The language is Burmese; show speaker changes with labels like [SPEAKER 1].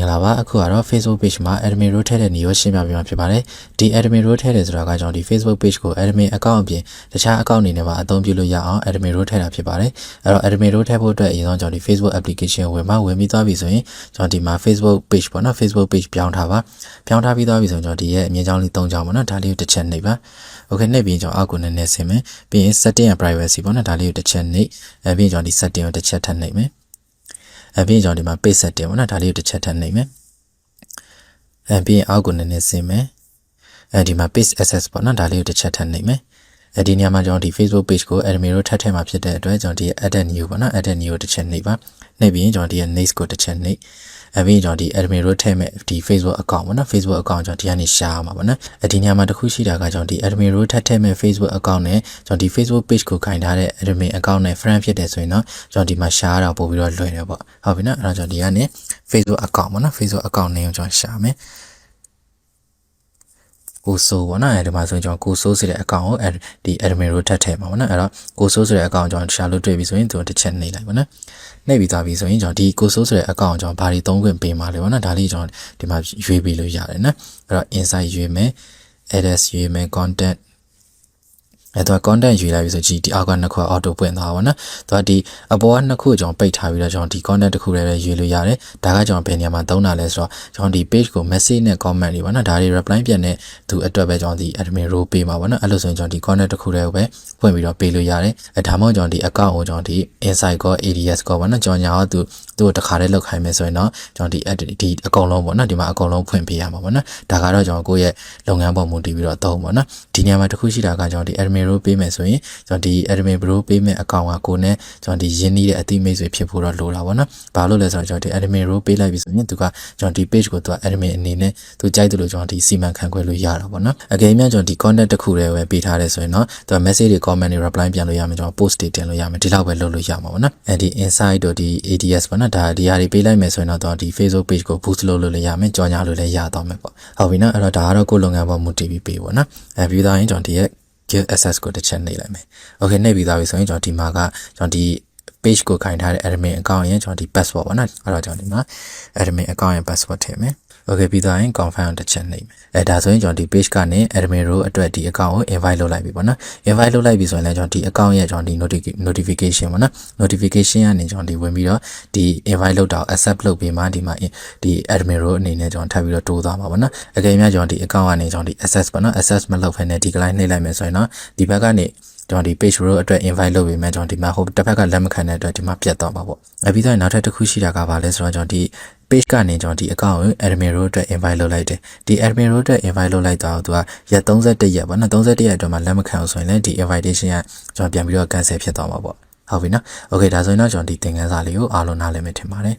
[SPEAKER 1] င်္ဂလာပါအခုကတော့ Facebook page မှာ admin role ထည့်တဲ့နေရာရှင်းပြပေးမှာဖြစ်ပါတယ်ဒီ admin role ထည့်တယ်ဆိုတာကကြောင့်ဒီ Facebook page ကို admin account အပြင်တခြား account အနေနဲ့ပါအသုံးပြုလို့ရအောင် admin role ထည့်တာဖြစ်ပါတယ်အဲ့တော့ admin role ထည့်ဖို့အတွက်အရင်ဆုံးကျွန်တော်ဒီ Facebook application ဝင်မှဝင်ပြီးသွားပြီဆိုရင်ကျွန်တော်ဒီမှာ Facebook page ပေါ့နော် Facebook page ပြောင်းထားပါပြောင်းထားပြီးသွားပြီဆိုရင်ကျွန်တော်ဒီရဲ့အမြင်ကြောင်းလေး၃ကြောင်းပေါ့နော်ဒါလေးကိုတစ်ချက်နှိပ်ပါ okay နှိပ်ပြီးကျွန်တော်အောက်ကိုနည်းနည်းဆင်မယ်ပြီးရင် setting and privacy ပေါ့နော်ဒါလေးကိုတစ်ချက်နှိပ်အဲပြီးရင်ကျွန်တော်ဒီ setting ကိုတစ်ချက်ထပ်နှိပ်မယ် အဲပြီးရင်ကျွန်တော်ဒီမှာ page setting ပေါ့နော်ဒါလေးကိုတစ်ချက်ထပ်နှိပ်မယ်အဲပြီးရင်အောက်ကိုနည်းနည်းဆင်းမယ်အဲဒီမှာ page access ပေါ့နော်ဒါလေးကိုတစ်ချက်ထပ်နှိပ်မယ်အဲဒီနေရာမှာကျွန်တော်ဒီ Facebook page ကို admin တို့ထပ်ထည့်မှာဖြစ်တဲ့အတွက်ကျွန်တော်ဒီ edit new ပေါ့နော် edit new ကိုတစ်ချက်နှိပ်ပါနှိပ်ပြီးရင်ကျွန်တော်ဒီရဲ့ next ကိုတစ်ချက်နှိပ် အဲပြီးရင်ကျွန်တော်ဒီ admin တို့ထည့်မဲ့ဒီ Facebook account ပေါ့နော် Facebook account ကျွန်တော်ဒီကနေ share မှာပေါ့နော်အဲဒီနေရာမှာတစ်ခုရှိတာကကျွန်တော်ဒီ admin တို့ထည့်ထည့်မဲ့ Facebook account နဲ့ကျွန်တော်ဒီ Facebook page ကိုခိုင်ထားတဲ့ admin account နဲ့ friend ဖြစ်တယ်ဆိုရင်တော့ကျွန်တော်ဒီမှာ share တာပို့ပြီးတော့လွယ်တယ်ပေါ့ဟုတ်ပြီနော်အဲ့တော့ကျွန်တော်ဒီကနေ Facebook account ပေါ့နော် Facebook account နဲ့ကျွန်တော် share မယ် ကိုဆိုပေါ့နော်အဲဒီမှာဆိုရင်ကျွန်တော်ကိုဆိုဆိုတဲ့ account ကိုဒီ admin တို့ထပ်ထည့်မှာပေါ့နော်အဲ့တော့ကိုဆိုဆိုတဲ့ account ကျွန်တော်ရှာလို့တွေ့ပြီဆိုရင်သူတစ်ချက်နှိပ်လိုက်ပေါ့နော်နှိပ်ပြီးသားပြီဆိုရင်ကျွန်တော်ဒီကိုဆိုဆိုတဲ့ account ကျွန်တော်ဘာတွေသုံးခွင့်ပေးမှာလဲပေါ့နော်ဒါလေးကျွန်တော်ဒီမှာရွေးပြီးလို့ရတယ်နော်အဲ့တော့ insight ရွေးမယ် ads ရွေးမယ် content အဲတော့ content ယူလိုက်ပြီဆိုကြည့်ဒီအောက်ကနှစ်ခုက auto ပွင့်သွားပါတော့။သူကဒီအပေါ်ကနှစ်ခုကိုကျွန်တော်ပိတ်ထားပြီးတော့ကျွန်တော်ဒီ content တစ်ခုလည်းပဲယူလို့ရတယ်။ဒါကကျွန်တော်ဘယ်နေရာမှာသုံးတာလဲဆိုတော့ကျွန်တော်ဒီ page ကို message နဲ့ comment တွေပေါ့နော်။ဒါတွေ reply ပြန်တဲ့သူအတွက်ပဲကျွန်တော်ဒီ admin role ပေးမှာပေါ့နော်။အဲ့လိုဆိုရင်ကျွန်တော်ဒီ content တစ်ခုလည်းပဲဖွင့်ပြီးတော့ပေးလို့ရတယ်။အဲဒါမှမဟုတ်ကျွန်တော်ဒီ account ကိုကျွန်တော်ဒီ insight ကော ads ကောပေါ့နော်။ကျွန်တော်ညာတော့သူ သူ့ကိုတစ်ခါတည်းလောက်ခိုင်းမယ်ဆိုရင်တော့ကျွန်တော်ဒီဒီအကုန်လုံးပေါ့နော်။ဒီမှာအကုန်လုံးဖွင့်ပေးရမှာပေါ့နော်။ဒါကတော့ကျွန်တော်ကိုယ့်ရဲ့လုပ်ငန်းပေါ်မူတည်ပြီးတော့သုံးပေါ့နော်။ဒီနေရာမှာတစ်ခုရှိတာကကျွန်တော်ဒီ admin role ပေးမယ်ဆိုရင်ကျွန်တော်ဒီ admin bro ပေးမဲ့ account ကကိုနဲ့ကျွန်တော်ဒီရင်းနှီးတဲ့အတိမိတ်ဆွေဖြစ်ဖို့တော့လိုတာပေါ့နော်။ဘာလို့လဲဆိုတော့ကျွန်တော်ဒီ admin role ပေးလိုက်ပြီဆိုရင်သူကကျွန်တော်ဒီ page ကိုသူက admin အနေနဲ့သူကြိုက်တယ်လို့ကျွန်တော်ဒီစီမံခန့်ခွဲလို့ရတာပေါ့နော်။အကယ်၍ကျွန်တော်ဒီ content တစ်ခုတည်းပဲပေးထားတယ်ဆိုရင်တော့သူက message တွေ comment တွေ reply ပြန်လို့ရမယ်ကျွန်တော် post တွေတင်လို့ရမယ်ဒီလောက်ပဲလုပ်လို့ရမှာပေါ့နော်။အဲဒီ insight တို့ဒီ ADS ပေါ့နော်ဒါဒီဟာတွေပေးလိုက်မယ်ဆိုရင်တော့ဒီ Facebook page ကို boost လုပ်လို့လည်းရမယ်ကြော်ညာလို့လည်းရတော့မယ်ပေါ့။ဟုတ်ပြီနော်အဲ့တော့ဒါကတော့ကိုယ်လုပ်ငန်းပေါ်မူတည်ပြီးပေးပေါ့နော်။အဲပြီးသားရင်ကျွန်တော်ဒီရဲ့ give access ကိုတစ်ချက်နှိပ်လိုက်မယ်။ Okay နှိပ်ပြီးသားပြီဆိုရင်ကျွန်တော်ဒီမှာကကျွန်တော်ဒီ page ကိုခိုင်ထားတဲ့ admin account ရဲ့ကျွန်တော်ဒီ password ပေါ့နော်။အဲ့တော့ကျွန်တော်ဒီမှာ admin account ရဲ့ password ထည့်မယ်။ Okay ပြီးသားရင် confirm တစ်ချက်နှိပ်မယ်။အဲဒါဆိုရင်ကျွန်တော်ဒီ page ကနေ admin role အတွက်ဒီ account ကို invite လုပ်လိုက်ပြီပေါ့နော်။ invite လုပ်လိုက်ပြီဆိုရင်လည်းကျွန်တော်ဒီ account ရဲ့ကျွန်တော်ဒီ notification ပေါ့နော်။ notification ကနေကျွန်တော်ဒီဝင်ပြီးတော့ဒီ invite လုပ်တာကို accept လုပ်ပြီးမှဒီမှာဒီ admin role အနေနဲ့ကျွန်တော်ထပ်ပြီးတော့တိုးသွားမှာပေါ့နော်။အကယ်၍ကျွန်တော်ဒီ account ကနေကျွန်တော်ဒီ access ပေါ့နော် access မလုပ်ဖ ೇನೆ ဒီ client နှိပ်လိုက်မယ်ဆိုရင်တော့ဒီဘက်ကနေကျွန်တော်ဒီ page row အတွက် invite လုပ်ပေးမယ်ကျွန်တော်ဒီမှာဟိုတစ်ဖက်ကလက်မခံတဲ့အတွက်ဒီမှာပြတ်သွားမှာပေါ့အပြီးတော့နောက်ထပ်တစ်ခုရှိတာကဘာလဲဆိုတော့ကျွန်တော်ဒီ page ကနေကျွန်တော်ဒီ account ကို admin row အတွက် invite လုပ်လိုက်တယ်ဒီ admin row အတွက် invite လုပ်လိုက်တော့သူကရက်31ရက်ပေါ့နော်31ရက်အတွက်မှလက်မခံအောင်ဆိုရင်လည်းဒီ invitation ကကျွန်တော်ပြန်ပြီးတော့ cancel ဖြစ်သွားမှာပေါ့ဟုတ်ပြီနော် okay ဒါဆိုရင်တော့ကျွန်တော်ဒီသင်ခန်းစာလေးကိုအားလုံးနားလည်မယ်ထင်ပါတယ်